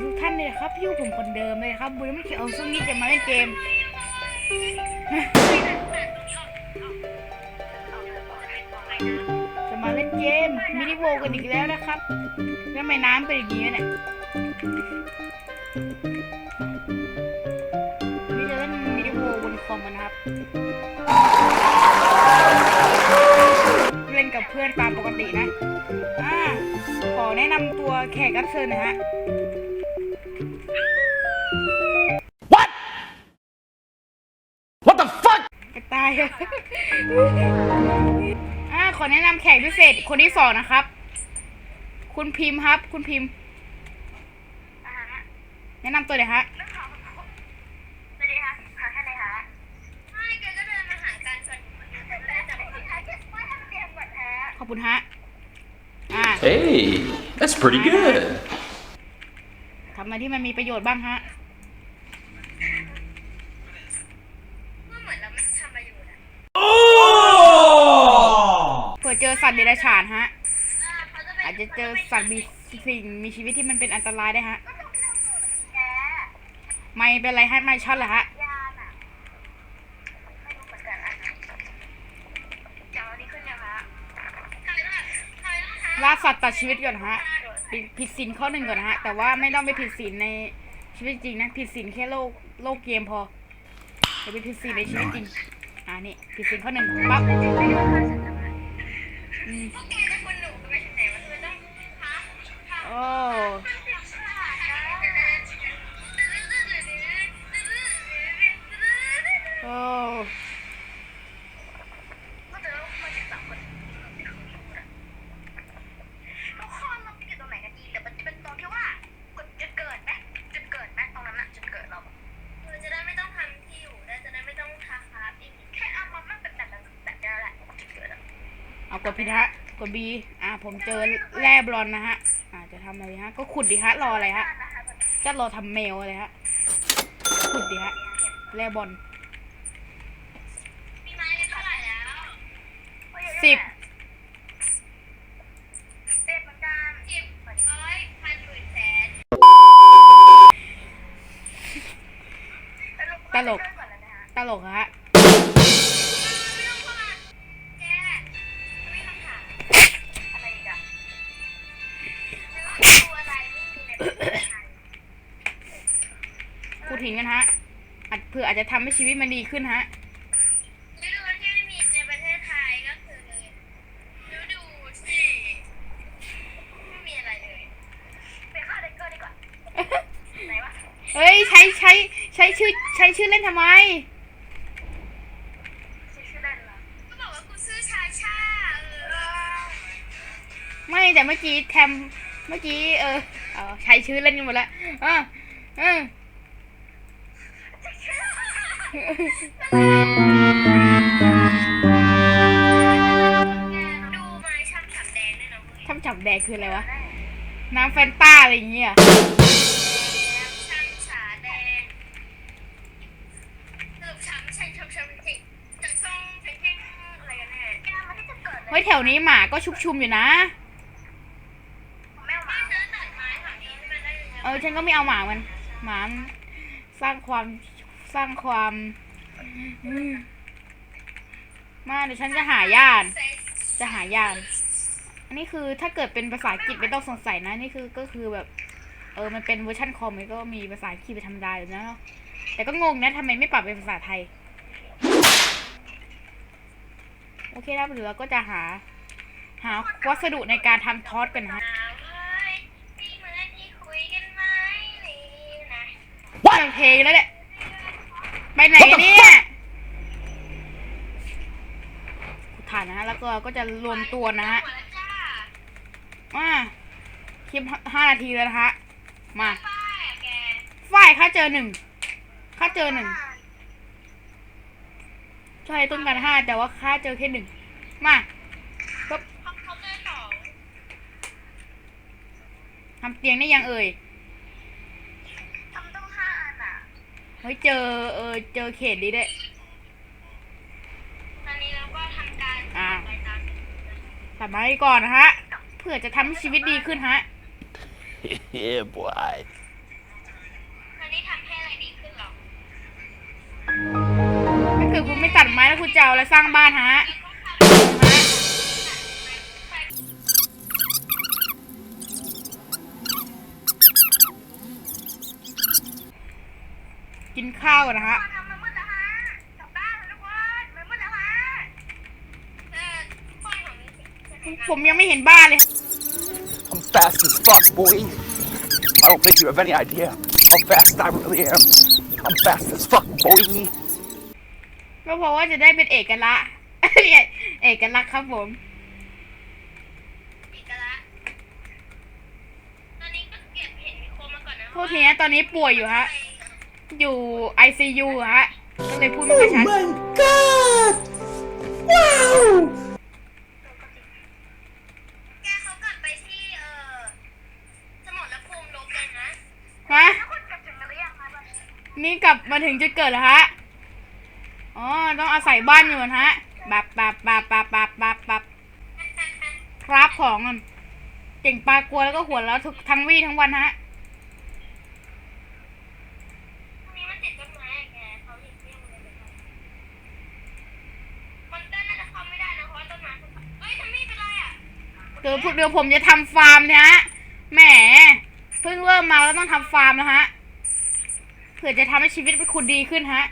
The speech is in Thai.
ทุกท่านเลยครับพี่ยูผมคนเดิมเลยครับบุญไม่เคยเอาซึ่งนี้จะมาเล่นเกมจะมาเล่นเกมมินิโวกันอีกแล้วนะครับแล้วทำไมน้ำเป็นอย่างนี้เนี่ยนี่จะเล่นมินิโวบนคอมนะครับ เล่นกับเพื่อนตามปกตินะอ่าขอแนะนำตัวแขกรับเชิญนะฮะ อ่าขอแนะนำแขกพิเศษคนที่สองนะครับ คุณพิมพ์ครับ คุณพิมพ์ แนะนำตัวเลยฮะสวัสดีค่ะขอแค่ไหนคะไม่แกก็เดินมาหาการชวนคนแรกจากที่ค่ะแกว่าทำเตรียมหมดแท้ขอบคุณฮะ อ่า Hey, that's pretty good. ทำอะไรที่มันมีประโยชน์บ้างฮะ ก็เหมือนเราไม่ทำอะไรอยู่นะ เผื่อเจอสัตว์เดรัจฉานฮะเขาจะไปอาจจะเจอสัตว์มีสิ่งมีชีวิตที่มันเป็นอันตรายได้ฮะแกไม่เป็นไรฮะไม่ช็อตเหรอฮะยานอะไม่รู้เหมือนกันอะเดี๋ยวอันนี้ขึ้นยังคะทำไมต้องทำไมต้องทำล่าสัตว์ตัดชีวิตก่อนฮะผิดผิดศีลข้อหนึ่งก่อนนะฮะ แต่ว่าไม่ต้องไปผิดศีลในชีวิตจริงนะผิดศีลแค่โลกโลกเกมพอจะไปผิดศีลในชีวิตจริงอ่านี่ผิดศีลข้อหนึ่งปั๊บ อื เอากดผิดฮะกดบีอ่าผมเจอแร่บรอนนะฮะ อ่าจะทำอะไรฮะ ก็ขุดดิฮะ รออะไรฮะ จะรอทำเมลอะไรฮะ ขุดดิฮะ แร่บอลมีไม้เท่าไหร่แล้วสิบสิบเหมือนกันสิบร้อยพันหมื่นแสนตลก ตลกฮะ พูดถึงกันฮะอาจเผื่ออาจจะทำให้ชีวิตมันดีขึ้นฮะฤดูที่ไม่มีในประเทศไทยก็คือฤดูที่ไม่มีอะไรเลยไปฆ่าเด็กเกอร์ดีกว่าไหนวะเฮ้ยใช้ใช้ใช้ชื่อใช้ชื่อเล่นทำไมชื่อชื่อเล่นเหรอก็บอกว่ากูชื่อชาชาเออไม่แต่เมื่อกี้แทมเมื่อกี้เออเออใช้ชื่อเล่นกันหมดแล้วเออเออ ดูไม้ช่ำฉ่ำแดงด้วยนะมึงทำจับแดงคืออะไรวะ น้ำแฟนต้าอะไรอย่างเงี้ย ช่ำฉาแดงสรุปช้ำใช่ช้ำช้ำจริงจังซ่องเพ่งเพ่งอะไรกันแน่แกมันที่จะเกิดเลยเฮ้ยแถวนี้หมาก็ชุกชุมอยู่นะไม่เอาหมาเจอตัดไม้แถวนี้ให้มันได้ยังไง เออฉันก็ไม่เอาหมามัน หมามันสร้างความ สร้างความอืมมาเดี๋ยวฉันจะหาย่าน จะหายาน อันนี้คือถ้าเกิดเป็นภาษาอังกฤษไม่ต้องสงสัยนะ นี่คือก็คือแบบ เออ มันเป็นเวอร์ชันคอมมันก็มีภาษาอังกฤษเป็นธรรมดาอยู่นะเนาะแต่ก็งงนะทำไมไม่ปรับเป็นภาษาไทย โอเคนะหรือเราก็จะหา หาวัสดุในการทำทอสกันนะฮะถามเลยที่เมื่อที่คุยกันไหมนี่นะฟังเพลงแล้วเนี่ย ไปไหนกันเนี่ยขุดฐานนะฮะ แล้วก็ก็จะรวมตัวนะฮะหัวแล้วจ้ามาคลิปห้านาทีแล้วนะฮะ มาป้ายอะแกฝ่ายค่าเจอหนึ่งค่าเจอหนึ่งใช่ต้นกันห้าแต่ว่าค่าเจอแค่หนึ่งมาก็เขาเขาเจอสองทำเตียงได้ยังเอ่ย เฮ้ยเจอเออเจอเขตนี้ด้วยตอนนี้เราก็ทำการอ่าตัดไม้ก่อนนะฮะเผื่อจะทำชีวิตดีขึ้นฮะ yeah, boy. ตอนนี้ทำให้อะไรดีขึ้นหรอ ถ้าเกิดคุณไม่ตัดไม้แล้วคุณจะเอาอะไรสร้างบ้านฮะ เออพ่อของนี้ผมยังไม่เห็นบ้านเลย I'm fast as fuck, boy. I don't think you have any idea how fast I really am. I'm fast as fuck, boy. ก็เพราะว่าจะได้เป็นเอกลักษณ์เนี่ยเอกลักษณ์ครับผมอีกแล้วตอนนี้ก็เก็บเห็นมีโคมมาก่อนนะโทษทีนะตอนนี้ป่วยอยู่ฮะ อยู่ ICU ฮะก็เลยพูดไม่ค่อยชัด god! Wow! แกเขากลับไปที่เอ่อสมรภูมิลบเลยนะฮะ แล้วคุณกลับถึงหรือยังคะนี่กลับมาถึงจุดเกิดแล้วฮะ อ๋อ ต้องอาศัยบ้านอยู่นะฮะแบบแบบแบบแบบแบบแบบแบบครับของมันเก่งปลากลัวแล้วก็หัวแล้วทุกทั้งวี่ทั้งวันฮะ ตรงนี้มันติดต้นไม้อะแกเขาหลีกเลี่ยงเลยนะคะมันเต้นน่าจะเข้าไม่ได้นะเพราะว่าต้นไม้มันเฮ้ยทำไมเป็นไรอะ เดี๋ยวเดี๋ยวผมจะทำฟาร์มนะฮะแหมเพิ่งเริ่มมาแล้วต้องทำฟาร์มนะฮะเผื่อจะทำให้ชีวิตเป็นคุณดีขึ้นฮะ